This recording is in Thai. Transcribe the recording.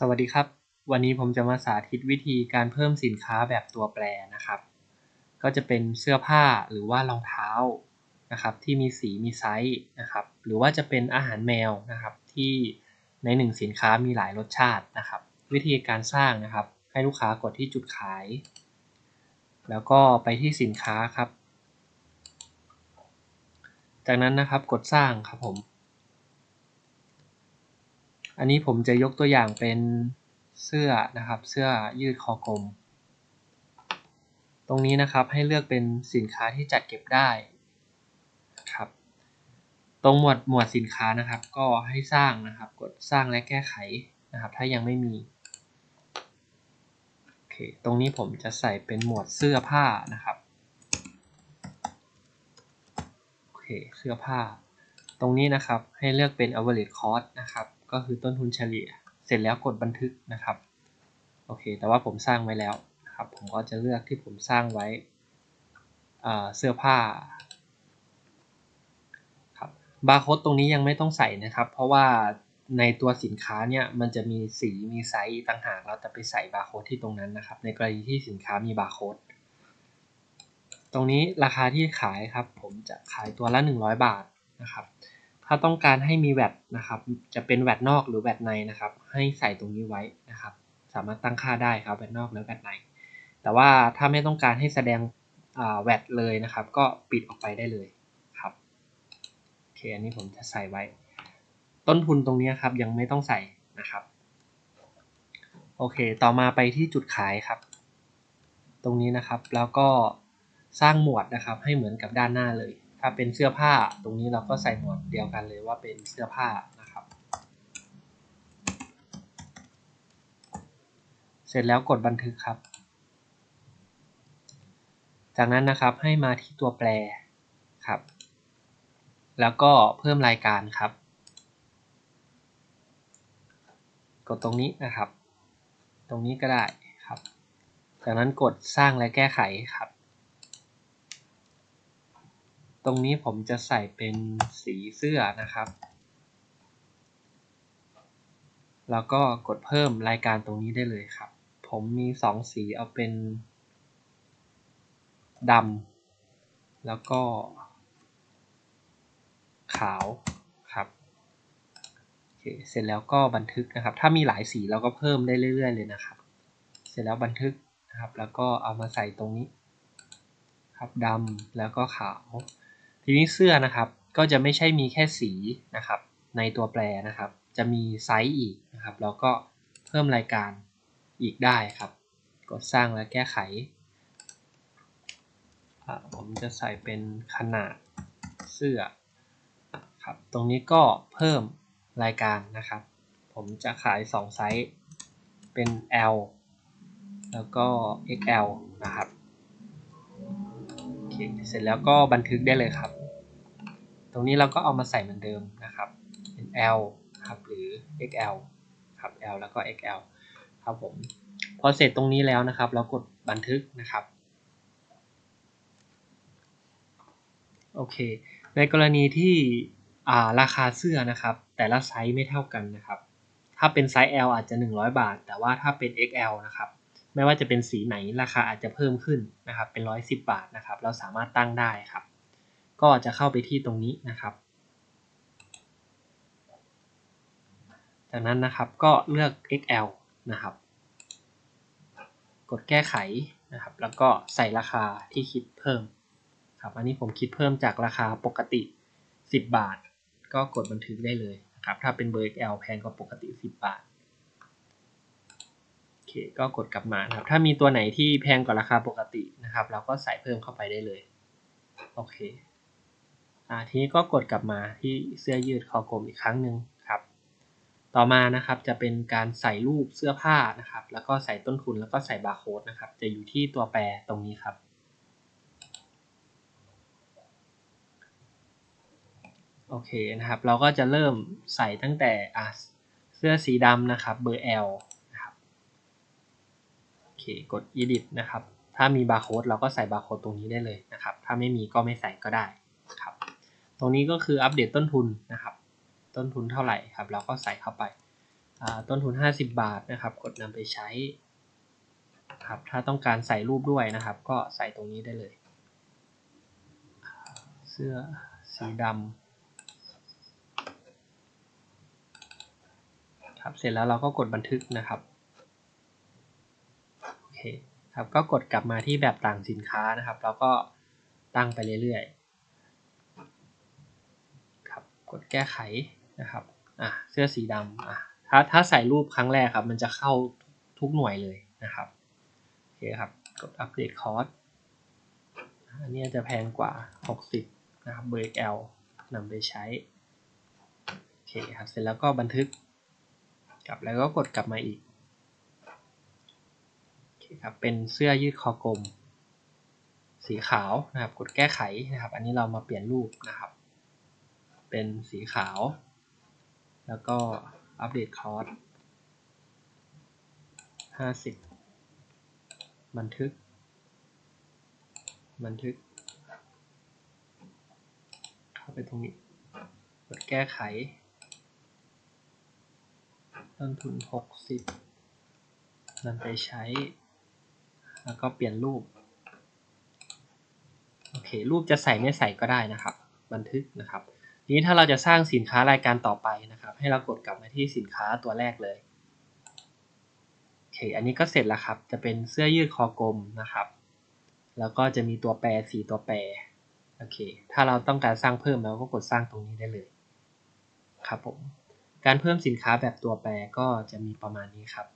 สวัสดีครับ วันนี้ผมจะมาสาธิตวิธีการเพิ่มสินค้าแบบตัวแปรนะครับ ก็จะเป็นเสื้อผ้าหรือว่ารองเท้านะครับที่มีสีมีไซส์นะครับหรือว่าจะเป็นอาหารแมวนะครับที่ในหนึ่งสินค้ามีหลายรสชาตินะครับ วิธีการสร้างนะครับให้ลูกค้ากดที่จุดขาย แล้วก็ไปที่สินค้าครับ จากนั้นนะครับกดสร้างครับผม อันนี้ผมจะยกตัวอย่างเป็นเสื้อนะครับ เสื้อยืดคอกลม ตรงนี้นะครับให้เลือกเป็นสินค้าที่จัดเก็บได้ครับ ตรงหมวดหมวดสินค้านะครับ ก็ให้สร้างนะครับ กดสร้างและแก้ไขนะครับ ถ้ายังไม่มีโอเคตรงนี้ผมจะใส่เป็นหมวดเสื้อผ้านะครับโอเคเสื้อผ้า ตรงนี้นะครับให้เลือกเป็น average cost นะครับ ก็คือต้นทุนเฉลี่ย เสร็จแล้วกดบันทึกนะครับ โอเค แต่ว่าผมสร้างไว้แล้วนะครับ ผมก็จะเลือกที่ผมสร้างไว้เสื้อผ้าครับบาร์โค้ดตรงนี้ยังไม่ต้องใส่นะครับ เพราะว่าในตัวสินค้าเนี่ยมันจะมีสีมีไซส์ต่างหากเราจะไปใส่บาร์โค้ดที่ตรงนั้นนะครับ ในกรณีที่สินค้ามีบาร์โค้ดตรงนี้ราคาที่ขายครับ ผมจะขายตัวละ 100 บาทนะครับ ถ้าต้องการให้มีแวดนะครับ จะเป็นแวดนอกหรือแวดในนะครับ ให้ใส่ตรงนี้ไว้นะครับ สามารถตั้งค่าได้ครับแวดนอกหรือแวดใน แต่ว่าถ้าไม่ต้องการให้แสดงแวดเลยนะครับ ก็ปิดออกไปได้เลยครับโอเคอันนี้ผมจะใส่ไว้ ต้นทุนตรงนี้ครับยังไม่ต้องใส่นะครับ โอเค ต่อมาไปที่จุดขายครับ ตรงนี้นะครับแล้วก็สร้างหมวดนะครับให้เหมือนกับด้านหน้าเลย ถ้าเป็นเสื้อผ้าตรงนี้เราก็ใส่หมวดเดียวกันเลยว่าเป็นเสื้อผ้านะครับ เสร็จแล้วกดบันทึกครับ จากนั้นนะครับให้มาที่ตัวแปรครับ แล้วก็เพิ่มรายการครับ กดตรงนี้นะครับ ตรงนี้ก็ได้ครับ จากนั้นกดสร้างและแก้ไขครับ ตรงนี้ผมจะใส่เป็นสีเสื้อนะครับ แล้วก็กดเพิ่มรายการตรงนี้ได้เลยครับ ผมมีสองสีเอาเป็นดำแล้วก็ ขาวครับเคเสร็จแล้วก็บันทึกนะครับ ถ้ามีหลายสีเราก็เพิ่มได้เรื่อย ๆ เลยนะครับ เสร็จแล้วบันทึกนะครับ แล้วก็เอามาใส่ตรงนี้ ครับดำแล้วก็ขาว ทีนี้เสื้อนะครับก็จะไม่ใช่มีแค่สีนะครับ ในตัวแปรนะครับ จะมีไซส์อีกนะครับ แล้วก็เพิ่มรายการอีกได้ครับ กดสร้างและแก้ไข ผมจะใส่เป็นขนาดเสื้อครับ ตรงนี้ก็เพิ่มรายการนะครับ ผมจะขาย 2 ไซส์เป็น L แล้วก็ XL นะครับ เค เสร็จแล้วก็บันทึกได้เลยครับ ตรงนี้เราก็เอามาใส่เหมือนเดิมนะครับ เป็น L ครับหรือ XL ครับ L แล้วก็ XL ครับผม พอเสร็จตรงนี้แล้วนะครับ เรากดบันทึกนะครับ โอเค ในกรณีที่ราคาเสื้อนะครับ แต่ละไซส์ไม่เท่ากันนะครับ ถ้าเป็นไซส์ L อาจจะ 100 บาท แต่ว่าถ้าเป็น XL นะครับ ไม่ว่าจะเป็นสีไหนราคาอาจจะเพิ่มขึ้นนะครับ เป็น 110 บาทนะครับ เราสามารถตั้งได้ครับ ก็จะเข้าไปที่ตรงนี้นะครับ จากนั้นนะครับก็เลือก XL นะครับ กดแก้ไขนะครับ แล้วก็ใส่ราคาที่คิดเพิ่มครับ อันนี้ผมคิดเพิ่มจากราคาปกติ 10 บาท ก็กดบันทึกได้เลยนะครับ ถ้าเป็นเบอร์ XL แพงกว่าปกติ 10 บาท ก็กดกลับมาครับ ถ้ามีตัวไหนที่แพงกว่าราคาปกตินะครับ เราก็ใส่เพิ่มเข้าไปได้เลย โอเคอ่าทีนี้ก็กดกลับมาที่เสื้อยืดคอกลมอีกครั้งหนึ่งครับ ต่อมานะครับจะเป็นการใส่รูปเสื้อผ้านะครับ แล้วก็ใส่ต้นทุนแล้วก็ใส่บาร์โค้ดนะครับ จะอยู่ที่ตัวแปรตรงนี้ครับโอเคนะครับ เราก็จะเริ่มใส่ตั้งแต่เสื้อสีดำนะครับ เบอร์ L เคกด edit นะครับ ถ้ามีบาร์โค้ดเราก็ใส่บาร์โค้ดตรงนี้ได้เลยนะครับ ถ้าไม่มีก็ไม่ใส่ก็ได้ครับ ตรงนี้ก็คืออัปเดตต้นทุนนะครับ ต้นทุนเท่าไหร่ครับ เราก็ใส่เข้าไป ต้นทุน 50 บาทนะครับ กดนำไปใช้ครับ ถ้าต้องการใส่รูปด้วยนะครับ ก็ใส่ตรงนี้ได้เลย เสื้อสีดำครับ เสร็จแล้วเราก็กดบันทึกนะครับ คครับก็กดกลับมาที่แบบต่างสินค้านะครับ แล้วก็ตั้งไปเรื่อยๆครับกดแก้ไขนะครับอะเสื้อสีดำอะถ้าถ้าใส่รูปครั้งแรกครับ มันจะเข้าทุกหน่วยเลยนะครับโอเคครับกดอัปเดตคอร์สอันนี้จะแพงกว่า 60 นะครับเบรก L นำไปใช้โอเคครับเสร็จแล้วก็บันทึกกลับแล้วก็กดกลับมาอีก คครับเป็นเสื้อยืดคอกลม สีขาวนะครับ กดแก้ไขนะครับ อันนี้เรามาเปลี่ยนรูปนะครับ เป็นสีขาว แล้วก็อัปเดตคอร์ส50บันทึก บันทึก เข้าไปตรงนี้ กดแก้ไข ต้นทุน 60นำไปใช้ แล้วก็เปลี่ยนรูป โอเค รูปจะใส่ไม่ใส่ก็ได้นะครับ บันทึกนะครับทีนี้ถ้าเราจะสร้างสินค้ารายการต่อไปนะครับ ให้เรากดกลับมาที่สินค้าตัวแรกเลย โอเค อันนี้ก็เสร็จแล้วครับ จะเป็นเสื้อยืดคอกลมนะครับ แล้วก็จะมีตัวแปรสีตัวแปร โอเค ถ้าเราต้องการสร้างเพิ่มเราก็กดสร้างตรงนี้ได้เลย ครับผม การเพิ่มสินค้าแบบตัวแปรก็จะมีประมาณนี้ครับ